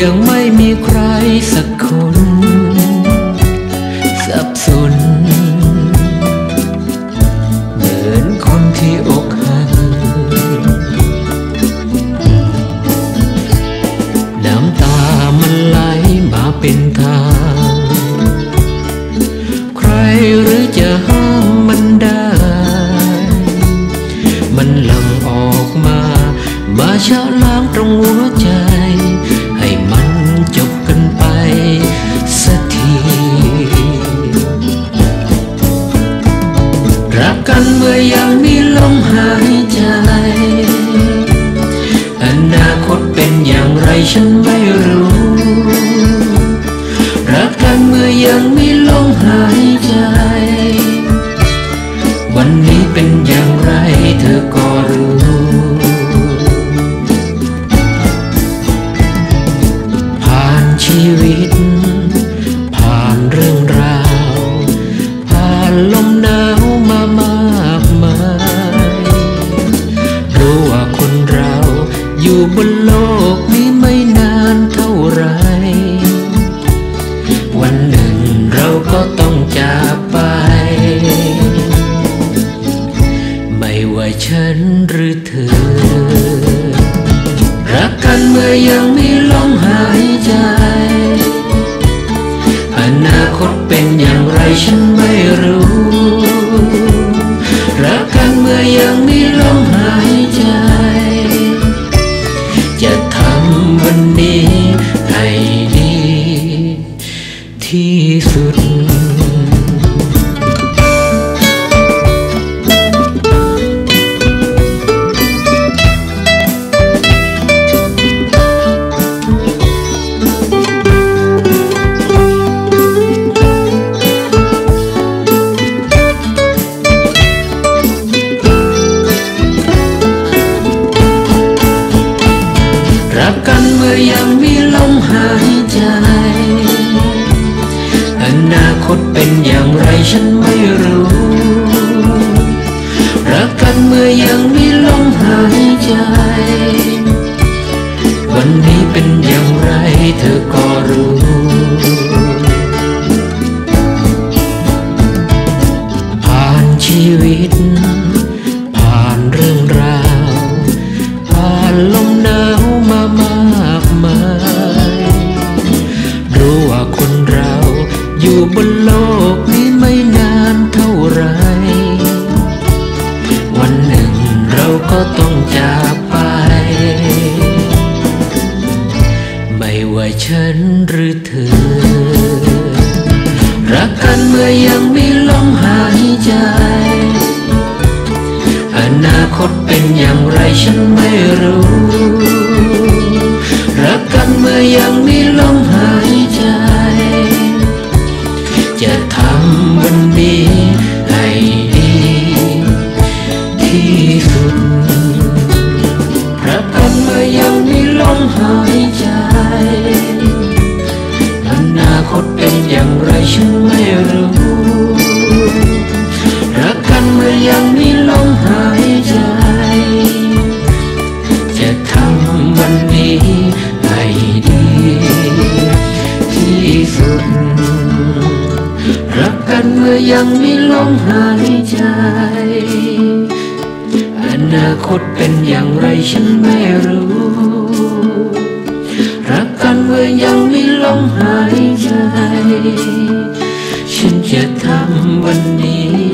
ยังไม่มีใครสักคน สับสน เหมือนคนที่อกหักน้ำตามันไหลมาเป็นทาง ใครหรือจะห้ามมันได้ มันหลั่งออกมา มาชะล้างตรงหัวใจ รักกันเมื่อยังมีลมหายใจ อนาคตเป็นอย่างไรฉันไม่รู้ รักกันเมื่อยังมี ว่าฉันหรือเธอ รักกันเมื่อยังมีลมหายใจ อนาคตเป็นอย่างไรฉันไม่รู้ คตเป็นอย่างไรฉันไม่รู้ รักกันเมื่อยังมีลมหายใจ วันนี้เป็นอย่างไรเธอก็รู้ผ่านชีวิต ฉันหรือเธอ รักกันเมื่อยังมีลมหายใจ อนาคตเป็นอย่างไรฉันไม่รู้ ตเป็นอย่างไรฉันไม่รู้ รักกันเมื่อยังมีลมหายใจ จะทำวันนี้ให้ดี ที่สุด รักกันเมื่อยังมีลมหายใจ อนาคตเป็นอย่างไรฉันไม่รู้ รักกันเมื่อยังมีลมหาย ฉันจะทำวันนี้